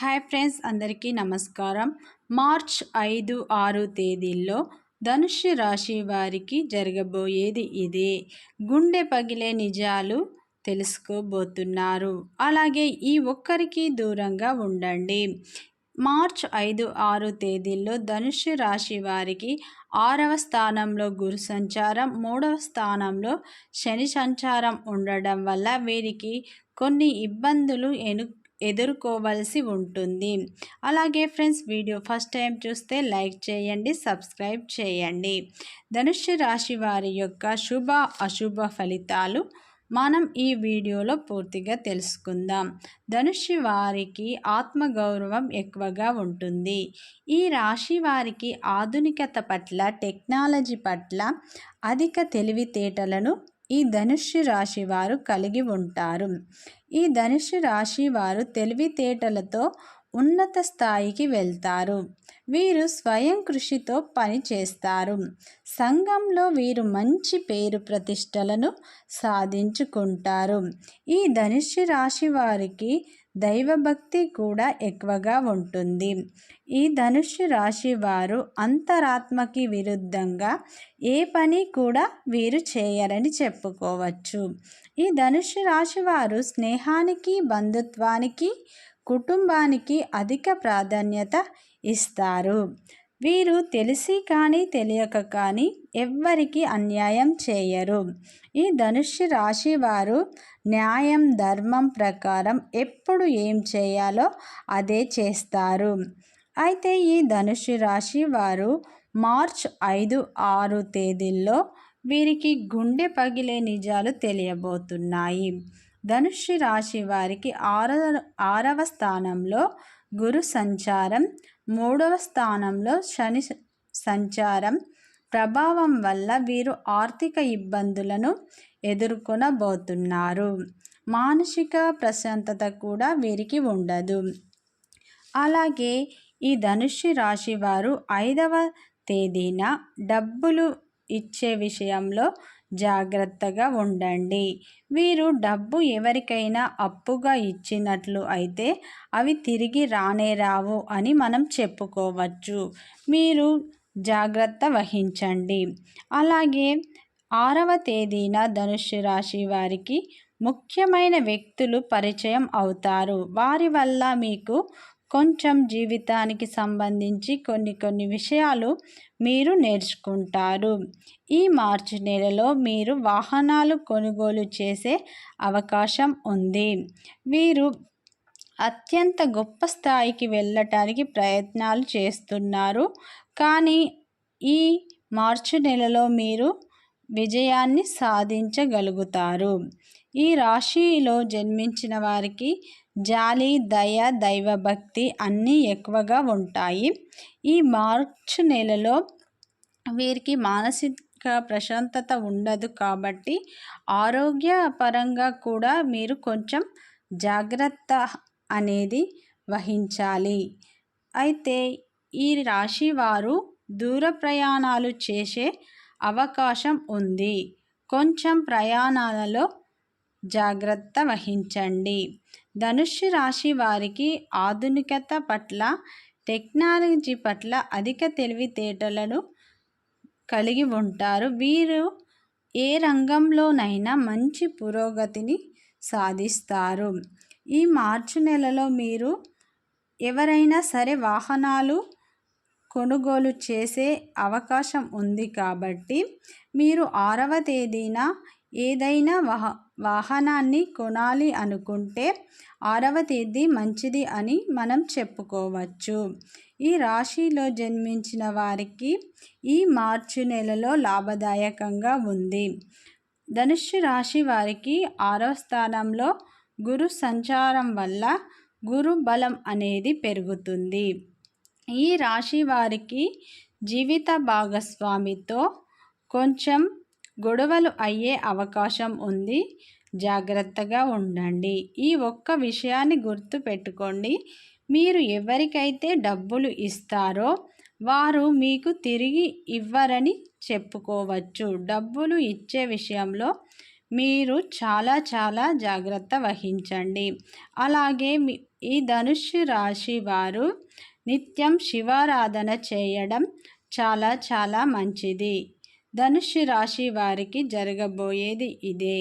Hi friends అందరికీ నమస్కారం. March ఐదు ఆరు తేదీల్లో ధనుషు రాశి వారికి జరగబోయేది ఇదే. గుండె పగిలే నిజాలు తెలుసుకోబోతున్నారు. అలాగే ఈ ఒక్కరికి దూరంగా ఉండండి. మార్చ్ ఐదు ఆరు తేదీల్లో ధనుషు రాశి వారికి ఆరవ స్థానంలో గురు సంచారం మూడవ స్థానంలో శని సంచారం ఉండడం వల్ల వీరికి కొన్ని ఇబ్బందులు ఎను ఎదుర్కోవలసి ఉంటుంది. అలాగే ఫ్రెండ్స్ వీడియో ఫస్ట్ టైం చూస్తే లైక్ చేయండి సబ్స్క్రైబ్ చేయండి. ధనుష్య రాశి వారి యొక్క శుభ అశుభ ఫలితాలు మనం ఈ వీడియోలో పూర్తిగా తెలుసుకుందాం. ధనుషి వారికి ఆత్మగౌరవం ఎక్కువగా ఉంటుంది. ఈ రాశి వారికి ఆధునికత పట్ల టెక్నాలజీ పట్ల అధిక తెలివితేటలను ఈ ధనుష్య రాశి వారు కలిగి ఉంటారు. ఈ ధనుషు రాశి వారు తెలివితేటలతో ఉన్నత స్థాయికి వెళ్తారు. వీరు స్వయం కృషితో పని చేస్తారు. సంఘంలో వీరు మంచి పేరు ప్రతిష్టలను సాధించుకుంటారు. ఈ ధనుష్య రాశి వారికి దైవభక్తి కూడా ఎక్కువగా ఉంటుంది. ఈ ధనుష్య రాశి వారు అంతరాత్మకి విరుద్ధంగా ఏ పని కూడా వీరు చేయరని చెప్పుకోవచ్చు. ఈ ధనుష్య రాశి వారు స్నేహానికి బంధుత్వానికి కుటుంబానికి అధిక ప్రాధాన్యత ఇస్తారు. వీరు తెలిసి కానీ తెలియక కానీ ఎవ్వరికి అన్యాయం చేయరు. ఈ ధనుష్య రాశి వారు న్యాయం ధర్మం ప్రకారం ఎప్పుడు ఏం చేయాలో అదే చేస్తారు. అయితే ఈ ధనుష్య రాశి వారు మార్చ్ ఐదు ఆరు తేదీల్లో వీరికి గుండె పగిలే నిజాలు తెలియబోతున్నాయి. ధనుష్య రాశి వారికి ఆరవ ఆరవ స్థానంలో గురు సంచారం మూడవ స్థానంలో శని సంచారం. ప్రభావం వల్ల వీరు ఆర్థిక ఇబ్బందులను ఎదుర్కొనబోతున్నారు. మానసిక ప్రశాంతత కూడా వీరికి ఉండదు. అలాగే ఈ ధనుష్య రాశి వారు ఐదవ తేదీన డబ్బులు ఇచ్చే విషయంలో జాగ్రత్తగా ఉండండి. వీరు డబ్బు ఎవరికైనా అప్పుగా ఇచ్చినట్లు అయితే అవి తిరిగి రానే రావు అని మనం చెప్పుకోవచ్చు. మీరు జాగ్రత్త వహించండి. అలాగే ఆరవ తేదీన ధనుష్య రాశి వారికి ముఖ్యమైన వ్యక్తులు పరిచయం అవుతారు. వారి వల్ల మీకు కొంచెం జీవితానికి సంబంధించి కొన్ని కొన్ని విషయాలు మీరు నేర్చుకుంటారు. ఈ మార్చి నెలలో మీరు వాహనాలు కొనుగోలు చేసే అవకాశం ఉంది. వీరు అత్యంత గొప్ప స్థాయికి వెళ్ళటానికి ప్రయత్నాలు చేస్తున్నారు. కానీ ఈ మార్చి నెలలో మీరు విజయాన్ని సాధించగలుగుతారు. ఈ రాశిలో జన్మించిన వారికి జాలి దయ దైవభక్తి అన్నీ ఎక్కువగా ఉంటాయి. ఈ మార్చ్ నెలలో వీరికి మానసిక ప్రశాంతత ఉండదు కాబట్టి ఆరోగ్యపరంగా కూడా మీరు కొంచెం జాగ్రత్త అనేది వహించాలి. అయితే ఈ రాశి వారు దూర ప్రయాణాలు చేసే అవకాశం ఉంది. కొంచెం ప్రయాణాలలో జాగ్రత్త వహించండి. ధనుష్య రాశి వారికి ఆధునికత పట్ల టెక్నాలజీ పట్ల అధిక తెలివితేటలను కలిగి ఉంటారు. వీరు ఏ రంగంలోనైనా మంచి పురోగతిని సాధిస్తారు. ఈ మార్చి నెలలో మీరు ఎవరైనా సరే వాహనాలు కొనుగోలు చేసే అవకాశం ఉంది కాబట్టి మీరు ఆరవ తేదీన ఏదైనా వాహ వాహనాన్ని కొనాలి అనుకుంటే ఆరవ తేదీ మంచిది అని మనం చెప్పుకోవచ్చు. ఈ రాశిలో జన్మించిన వారికి ఈ మార్చి నెలలో లాభదాయకంగా ఉంది. ధనుష్య రాశి వారికి ఆరవ స్థానంలో గురు సంచారం వల్ల గురు బలం అనేది పెరుగుతుంది. ఈ రాశి వారికి జీవిత భాగస్వామితో కొంచెం గొడవలు అయ్యే అవకాశం ఉంది. జాగ్రత్తగా ఉండండి. ఈ ఒక్క విషయాన్ని గుర్తు పెట్టుకోండి. మీరు ఎవరికైతే డబ్బులు ఇస్తారో వారు మీకు తిరిగి ఇవ్వరని చెప్పుకోవచ్చు. డబ్బులు ఇచ్చే విషయంలో మీరు చాలా చాలా జాగ్రత్త వహించండి. అలాగే మీ ఈ ధనుష్ రాశి వారు నిత్యం శివారాధన చేయడం చాలా చాలా మంచిది. ధనుస్సు రాశి వారికి జరగబోయేది ఇదే.